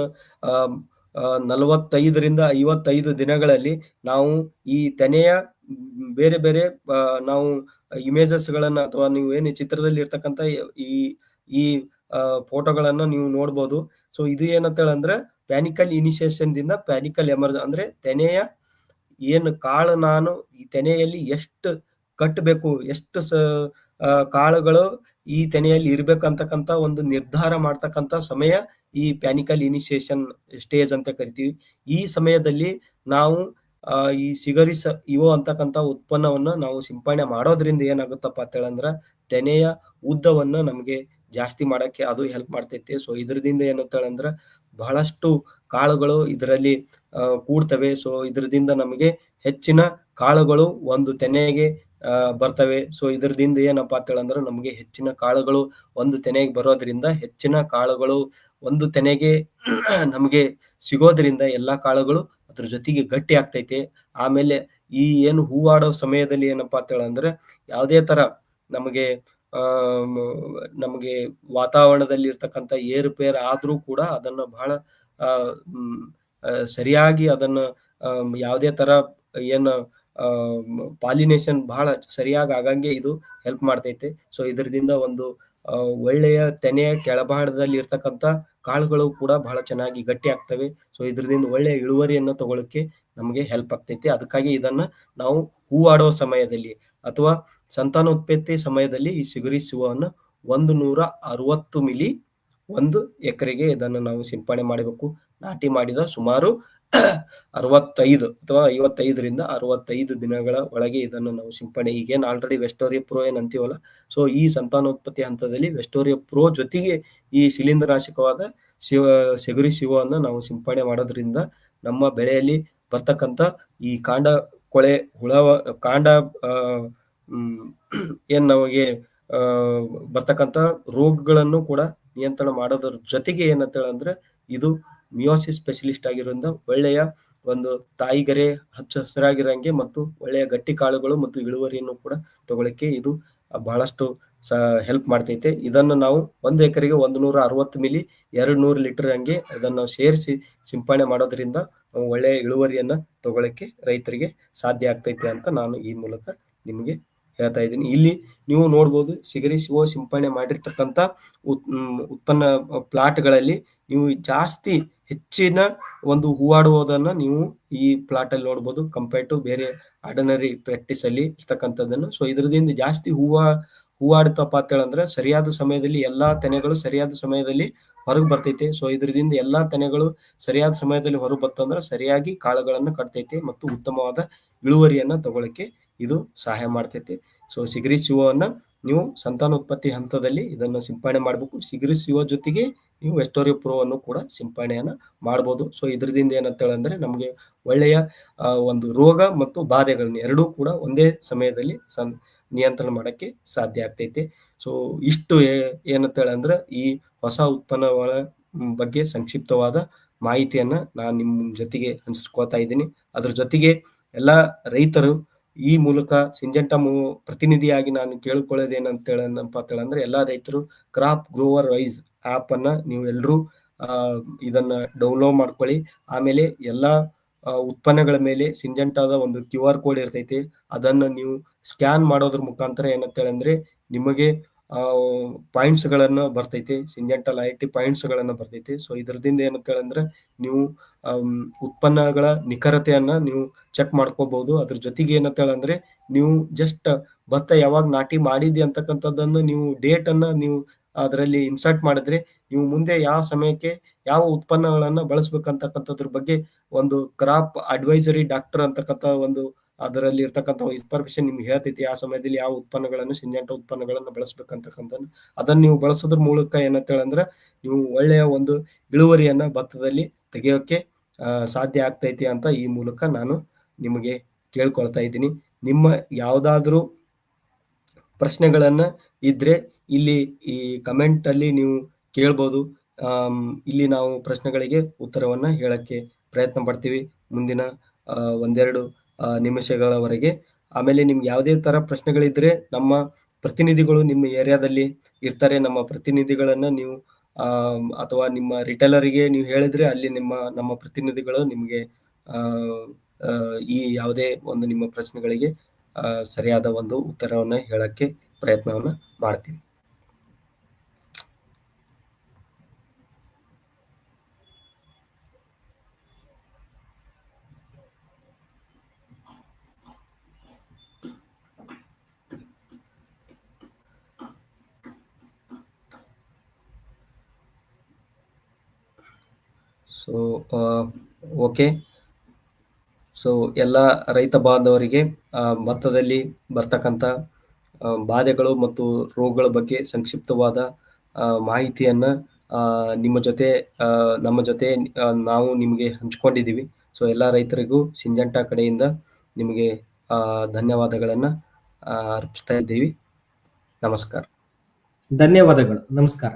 ನಲವತ್ತೈದರಿಂದ ಐವತ್ತೈದು ದಿನಗಳಲ್ಲಿ ನಾವು ಈ ತೆನೆಯ ಬೇರೆ ಬೇರೆ ನಾವು ಇಮೇಜಸ್ ಗಳನ್ನ ಅಥವಾ ನೀವು ಏನು ಚಿತ್ರದಲ್ಲಿ ಇರ್ತಕ್ಕಂಥ ಈ ಈ ಫೋಟೋಗಳನ್ನ ನೀವು ನೋಡ್ಬೋದು. ಸೊ ಇದು ಏನಂತ ಹೇಳಂದ್ರೆ ಪ್ಯಾನಿಕಲ್ ಇನಿಷಿಯೇಷನ್ ದಿಂದ ಪ್ಯಾನಿಕಲ್ ಎಮರ್ಜ್ ಅಂದ್ರೆ ತೆನೆಯ ಏನು ಕಾಳು ನಾನು ಈ ತೆನೆಯಲ್ಲಿ ಎಷ್ಟು ಕಟ್ಟಬೇಕು, ಎಷ್ಟು ಸ ಕಾಳುಗಳು ಈ ತೆನೆಯಲ್ಲಿ ಇರ್ಬೇಕಂತಕ್ಕಂತ ಒಂದು ನಿರ್ಧಾರ ಮಾಡ್ತಕ್ಕಂತ ಸಮಯ ಈ ಪ್ಯಾನಿಕಲ್ ಇನಿಷಿಯೇಷನ್ ಸ್ಟೇಜ್ ಅಂತ ಕರಿತೀವಿ. ಈ ಸಮಯದಲ್ಲಿ ನಾವು ಈ ಸಿಗರಿಸ ಇವು ಅಂತಕ್ಕಂಥ ಉತ್ಪನ್ನವನ್ನ ನಾವು ಸಿಂಪಡಣೆ ಮಾಡೋದ್ರಿಂದ ಏನಾಗುತ್ತಪ್ಪ ಅಂತ ಹೇಳಂದ್ರ ತೆನೆಯ ಉದ್ದವನ್ನ ನಮಗೆ ಜಾಸ್ತಿ ಮಾಡಕ್ಕೆ ಅದು ಹೆಲ್ಪ್ ಮಾಡ್ತೈತಿ. ಸೊ ಇದರದಿಂದ ಏನಂತ ಹೇಳಂದ್ರ ಬಹಳಷ್ಟು ಕಾಳುಗಳು ಇದರಲ್ಲಿ ಕೂಡ್ತವೆ. ಸೊ ಇದರದಿಂದ ನಮಗೆ ಹೆಚ್ಚಿನ ಕಾಳುಗಳು ಒಂದು ತೆನೆಗೆ ಬರ್ತವೆ. ಸೊ ಇದರದಿಂದ ಏನಪ್ಪಾ ಅಂತ ಹೇಳಂದ್ರೆ ನಮಗೆ ಹೆಚ್ಚಿನ ಕಾಳುಗಳು ಒಂದು ತೆನೆಗೆ ಬರೋದ್ರಿಂದ ಹೆಚ್ಚಿನ ಕಾಳುಗಳು ಒಂದು ತೆನೆಗೆ ನಮಗೆ ಸಿಗೋದ್ರಿಂದ ಎಲ್ಲಾ ಕಾಳುಗಳು ಅದ್ರ ಜೊತೆಗೆ ಗಟ್ಟಿ ಆಗ್ತೈತೆ. ಆಮೇಲೆ ಈ ಏನು ಹೂವಾಡೋ ಸಮಯದಲ್ಲಿ ಏನಪ್ಪಾ ಅಂತ ಹೇಳಂದ್ರೆ ಯಾವುದೇ ತರ ನಮಗೆ ನಮಗೆ ವಾತಾವರಣದಲ್ಲಿ ಇರ್ತಕ್ಕಂಥ ಏರುಪೇರು ಆದ್ರೂ ಕೂಡ ಅದನ್ನ ಬಹಳ ಸರಿಯಾಗಿ ಅದನ್ನ ಯಾವುದೇ ತರ ಏನು ಪಾಲಿನೇಷನ್ ಬಹಳ ಸರಿಯಾಗಿ ಆಗಂಗೆ ಇದು ಹೆಲ್ಪ್ ಮಾಡ್ತೈತೆ. ಸೊ ಇದರಿಂದ ಒಂದು ಒಳ್ಳೆಯ ತೆನೆಯ ಕೆಳಭಾಗದಲ್ಲಿ ಇರ್ತಕ್ಕಂಥ ಕಾಳುಗಳು ಕೂಡ ಬಹಳ ಚೆನ್ನಾಗಿ ಗಟ್ಟಿ ಆಗ್ತವೆ. ಸೊ ಇದರಿಂದ ಒಳ್ಳೆಯ ಇಳುವರಿಯನ್ನು ತಗೊಳ್ಳಕ್ಕೆ ನಮಗೆ ಹೆಲ್ಪ್ ಆಗ್ತೈತಿ. ಅದಕ್ಕಾಗಿ ಇದನ್ನ ನಾವು ಹೂವಾಡೋ ಸಮಯದಲ್ಲಿ ಅಥವಾ ಸಂತಾನೋತ್ಪತ್ತಿ ಸಮಯದಲ್ಲಿ ಈ ಸಿಗುರಿ ಶಿವವನ್ನು ಒಂದು ನೂರ ಅರವತ್ತು ಮಿಲಿ ಒಂದು ಎಕರೆಗೆ ಇದನ್ನು ನಾವು ಸಿಂಪಡಣೆ ಮಾಡಬೇಕು. ನಾಟಿ ಮಾಡಿದ ಸುಮಾರು ಅರವತ್ತೈದು ಅಥವಾ ಐವತ್ತೈದರಿಂದ ಅರವತ್ತೈದು ದಿನಗಳ ಒಳಗೆ ಇದನ್ನು ನಾವು ಸಿಂಪಡಣೆ. ಈಗೇನು ಆಲ್ರೆಡಿ ವೆಸ್ಟೋರಿಯಾ ಪ್ರೋ ಏನ್ ಅಂತೀವಲ್ಲ ಸೊ ಈ ಸಂತಾನೋತ್ಪತ್ತಿ ಹಂತದಲ್ಲಿ ವೆಸ್ಟೋರಿಯಾ ಪ್ರೋ ಜೊತೆಗೆ ಈ ಶಿಲೀಂಧ್ರನಾಶಕವಾದ ಶಿವ, ಸೆಗುರಿ ಶಿವವನ್ನು ನಾವು ಸಿಂಪಡಣೆ ಮಾಡೋದ್ರಿಂದ ನಮ್ಮ ಬೆಳೆಯಲ್ಲಿ ಬರ್ತಕ್ಕಂಥ ಈ ಕಾಂಡ ಕೊಳೆ ಹುಳ ಕಾಂಡ ಏನ್ ನಮಗೆ ಬರ್ತಕ್ಕಂಥ ರೋಗಗಳನ್ನು ಕೂಡ ನಿಯಂತ್ರಣ ಮಾಡೋದ್ರ ಜೊತೆಗೆ ಏನಂತ ಹೇಳಂದ್ರೆ ಇದು ಮಿಯೋಸಿಸ್ ಸ್ಪೆಷಲಿಸ್ಟ್ ಆಗಿರೋದ್ರಿಂದ ಒಳ್ಳೆಯ ಒಂದು ತಾಯಿಗರೆ ಹಚ್ಚ ಹಸಿರಾಗಿರಂಗೆ ಮತ್ತು ಒಳ್ಳೆಯ ಗಟ್ಟಿ ಕಾಳುಗಳು ಮತ್ತು ಇಳುವರಿಯನ್ನು ಕೂಡ ತಗೊಳ್ಳಿಕ್ಕೆ ಇದು ಬಹಳಷ್ಟು ಹೆಲ್ಪ್ ಮಾಡ್ತೈತೆ. ಇದನ್ನು ನಾವು ಒಂದು ಎಕರೆಗೆ ಒಂದು ನೂರ ಅರವತ್ತು ಮಿಲಿ ಎರಡು ನೂರು ಲೀಟರ್ ಹಂಗೆ ಅದನ್ನು ಸೇರಿಸಿ ಸಿಂಪಡಣೆ ಮಾಡೋದ್ರಿಂದ ಒಳ್ಳೆಯ ಇಳುವರಿಯನ್ನ ತಗೊಳಕ್ಕೆ ರೈತರಿಗೆ ಸಾಧ್ಯ ಆಗ್ತೈತೆ ಅಂತ ನಾನು ಈ ಮೂಲಕ ನಿಮಗೆ ಹೇಳ್ತಾ ಇದ್ದೀನಿ. ಇಲ್ಲಿ ನೀವು ನೋಡ್ಬೋದು ಸಿಗರಿ ಶಿವ ಸಿಂಪಡಣೆ ಮಾಡಿರ್ತಕ್ಕಂಥ ಉತ್, ಉತ್ಪನ್ನ ಪ್ಲಾಟ್ಗಳಲ್ಲಿ ನೀವು ಜಾಸ್ತಿ ಹೆಚ್ಚಿನ ಒಂದು ಹೂವಾಡುವುದನ್ನ ನೀವು ಈ ಪ್ಲಾಟ್ ಅಲ್ಲಿ ನೋಡ್ಬೋದು ಕಂಪೇರ್ ಟು ಬೇರೆ ಆರ್ಡಿನರಿ ಪ್ರಾಕ್ಟೀಸ್ ಅಲ್ಲಿ ಇರ್ತಕ್ಕಂಥದ್ದನ್ನು. ಸೊ ಇದರದಿಂದ ಜಾಸ್ತಿ ಹೂವ ಹೂವಾಡ್ತಪ್ಪ ಅಂತ ಹೇಳಂದ್ರೆ ಸರಿಯಾದ ಸಮಯದಲ್ಲಿ ಎಲ್ಲಾ ತೆನೆಗಳು ಸರಿಯಾದ ಸಮಯದಲ್ಲಿ ಹೊರಗೆ ಬರ್ತೈತೆ. ಸೊ ಇದರಿಂದ ಎಲ್ಲಾ ತೆನೆಗಳು ಸರಿಯಾದ ಸಮಯದಲ್ಲಿ ಹೊರಗೆ ಬರ್ತಂದ್ರೆ ಸರಿಯಾಗಿ ಕಾಳುಗಳನ್ನು ಕಟ್ತೈತೆ ಮತ್ತು ಉತ್ತಮವಾದ ಇಳುವರಿಯನ್ನ ತಗೊಳಕ್ಕೆ ಇದು ಸಹಾಯ ಮಾಡ್ತೈತಿ. ಸೊ ಸಿಗರಿ ಶಿವವನ್ನ ನೀವು ಸಂತಾನೋತ್ಪತ್ತಿ ಹಂತದಲ್ಲಿ ಇದನ್ನ ಸಿಂಪಡಣೆ ಮಾಡಬೇಕು. ಸಿಗರಿ ಶಿವ ಜೊತೆಗೆ ನೀವು ವೆಸ್ಟೋರಿಯೋ ಪ್ರೋ ಅನ್ನು ಕೂಡ ಸಿಂಪಡಣೆಯನ್ನ ಮಾಡ್ಬೋದು. ಸೊ ಇದರಿಂದ ಏನಂತ ಹೇಳಂದ್ರೆ ನಮಗೆ ಒಳ್ಳೆಯ ಒಂದು ರೋಗ ಮತ್ತು ಬಾಧೆಗಳನ್ನ ಎರಡೂ ಕೂಡ ಒಂದೇ ಸಮಯದಲ್ಲಿ ಸನ್ ನಿಯಂತ್ರಣ ಮಾಡಕ್ಕೆ ಸಾಧ್ಯ ಆಗ್ತೈತೆ. ಸೊ ಇಷ್ಟು ಏ- ಏನಂತ ಹೇಳಂದ್ರೆ ಈ ಹೊಸ ಉತ್ಪನ್ನಗಳ ಬಗ್ಗೆ ಸಂಕ್ಷಿಪ್ತವಾದ ಮಾಹಿತಿಯನ್ನ ನಾನು ನಿಮ್ಮ ಜೊತೆಗೆ ಹಂಚ್ಕೋತಾ ಇದ್ದೀನಿ. ಅದ್ರ ಜೊತೆಗೆ ಎಲ್ಲಾ ರೈತರು ಈ ಮೂಲಕ ಸಿಂಜೆಂಟಾ ಪ್ರತಿನಿಧಿಯಾಗಿ ನಾನು ಕೇಳಿಕೊಳ್ಳೋದೇನಂತ ಹೇಳಪ್ಪ ಅಂತ ಹೇಳಂದ್ರೆ ಎಲ್ಲಾ ರೈತರು ಕ್ರಾಪ್ ಗ್ರೋವರ್ ವೈಸ್ ಆಪ್ ಅನ್ನ ನೀವು ಎಲ್ಲರೂ ಇದನ್ನ ಡೌನ್ಲೋಡ್ ಮಾಡ್ಕೊಳ್ಳಿ. ಆಮೇಲೆ ಎಲ್ಲಾ ಉತ್ಪನ್ನಗಳ ಮೇಲೆ ಸಿಂಜೆಂಟಾದ ಒಂದು ಕ್ಯೂ ಆರ್ ಕೋಡ್ ಇರ್ತೈತಿ, ಅದನ್ನ ನೀವು ಸ್ಕ್ಯಾನ್ ಮಾಡೋದ್ರ ಮುಖಾಂತರ ಏನಂತ ಹೇಳಂದ್ರೆ ನಿಮಗೆ ಪಾಯಿಂಟ್ಸ್ ಗಳನ್ನ ಬರ್ತೈತಿ ಸಿಂಜೆಂಟಲ್ ಐ ಟಿ ಪಾಯಿಂಟ್ಸ್ ಗಳನ್ನ ಬರ್ತೈತಿ. ಸೊ ಇದರದಿಂದ ಏನಂತ ಹೇಳಂದ್ರೆ ನೀವು ಉತ್ಪನ್ನಗಳ ನಿಖರತೆಯನ್ನ ನೀವು ಚೆಕ್ ಮಾಡ್ಕೋಬಹುದು ಅದ್ರ ಜೊತೆಗೆ ಏನಂತ ಹೇಳಂದ್ರೆ ನೀವು ಜಸ್ಟ್ ಭತ್ತ ಯಾವಾಗ ನಾಟಿ ಮಾಡಿದ್ದಿ ಅಂತಕ್ಕಂಥದ್ದನ್ನು ನೀವು ಡೇಟ್ ಅನ್ನ ನೀವು ಅದರಲ್ಲಿ ಇನ್ಸರ್ಟ್ ಮಾಡಿದ್ರೆ ನೀವು ಮುಂದೆ ಯಾವ ಸಮಯಕ್ಕೆ ಯಾವ ಉತ್ಪನ್ನಗಳನ್ನ ಬಳಸ್ಬೇಕಂತಕ್ಕಂಥದ್ರ ಬಗ್ಗೆ ಒಂದು ಕ್ರಾಪ್ ಅಡ್ವೈಸರಿ ಡಾಕ್ಟರ್ ಅಂತಕ್ಕಂಥ ಒಂದು ಅದರಲ್ಲಿ ಇರ್ತಕ್ಕಂಥ ಇನ್ಫಾರ್ಮೇಶನ್ ನಿಮ್ಗೆ ಹೇಳ್ತೈತಿ, ಆ ಸಮಯದಲ್ಲಿ ಯಾವ ಉತ್ಪನ್ನಗಳನ್ನು, ಸಿಂಜೆಂಟ ಉತ್ಪನ್ನಗಳನ್ನು ಬಳಸ್ಬೇಕಂತಕ್ಕಂಥದ್ದು ಅದನ್ನ ನೀವು ಬಳಸೋದ್ರ ಮೂಲಕ ಏನಂತ ಹೇಳಂದ್ರೆ ನೀವು ಒಳ್ಳೆಯ ಒಂದು ಇಳುವರಿಯನ್ನ ಭತ್ತದಲ್ಲಿ ತೆಗೆಯೋಕೆ ಸಾಧ್ಯ ಆಗ್ತೈತಿ ಅಂತ ಈ ಮೂಲಕ ನಾನು ನಿಮಗೆ ಕೇಳ್ಕೊಳ್ತಾ ಇದ್ದೀನಿ. ನಿಮ್ಮ ಯಾವುದಾದ್ರೂ ಪ್ರಶ್ನೆಗಳನ್ನ ಇದ್ರೆ ಇಲ್ಲಿ ಈ ಕಮೆಂಟ್ ಅಲ್ಲಿ ನೀವು ಕೇಳ್ಬೋದು. ಇಲ್ಲಿ ನಾವು ಪ್ರಶ್ನೆಗಳಿಗೆ ಉತ್ತರವನ್ನ ಹೇಳಕ್ಕೆ ಪ್ರಯತ್ನ ಪಡ್ತೀವಿ. ಮುಂದಿನ ಒಂದೆರಡು ನಿಮಿಷಗಳವರೆಗೆ ಆಮೇಲೆ ನಿಮ್ಗೆ ಯಾವುದೇ ತರ ಪ್ರಶ್ನೆಗಳಿದ್ರೆ ನಮ್ಮ ಪ್ರತಿನಿಧಿಗಳು ನಿಮ್ಮ ಏರಿಯಾದಲ್ಲಿ ಇರ್ತಾರೆ. ನಮ್ಮ ಪ್ರತಿನಿಧಿಗಳನ್ನ ನೀವು ಅಥವಾ ನಿಮ್ಮ ರಿಟೇಲರಿಗೆ ನೀವು ಹೇಳಿದ್ರೆ ಅಲ್ಲಿ ನಿಮ್ಮ, ನಮ್ಮ ಪ್ರತಿನಿಧಿಗಳು ನಿಮಗೆ ಈ ಯಾವುದೇ ಒಂದು ನಿಮ್ಮ ಪ್ರಶ್ನೆಗಳಿಗೆ ಸರಿಯಾದ ಒಂದು ಉತ್ತರವನ್ನ ಹೇಳಕ್ಕೆ ಪ್ರಯತ್ನವನ್ನ ಮಾಡ್ತೀವಿ. ಸೊ ಓಕೆ ಸೊ ಎಲ್ಲ ರೈತ ಬಾಂಧವರಿಗೆ ಭತ್ತದಲ್ಲಿ ಬರ್ತಕ್ಕಂಥ ಬಾಧೆಗಳು ಮತ್ತು ರೋಗಗಳ ಬಗ್ಗೆ ಸಂಕ್ಷಿಪ್ತವಾದ ಮಾಹಿತಿಯನ್ನು ನಿಮ್ಮ ಜೊತೆ ನಮ್ಮ ಜೊತೆ ನಾವು ನಿಮಗೆ ಹಂಚ್ಕೊಂಡಿದ್ದೀವಿ. ಸೊ ಎಲ್ಲ ರೈತರಿಗೂ ಸಿಂಜಂಟಾ ಕಡೆಯಿಂದ ನಿಮಗೆ ಧನ್ಯವಾದಗಳನ್ನ ಅರ್ಪಿಸ್ತಾ ಇದ್ದೀವಿ. ನಮಸ್ಕಾರ. ಧನ್ಯವಾದಗಳು. ನಮಸ್ಕಾರ.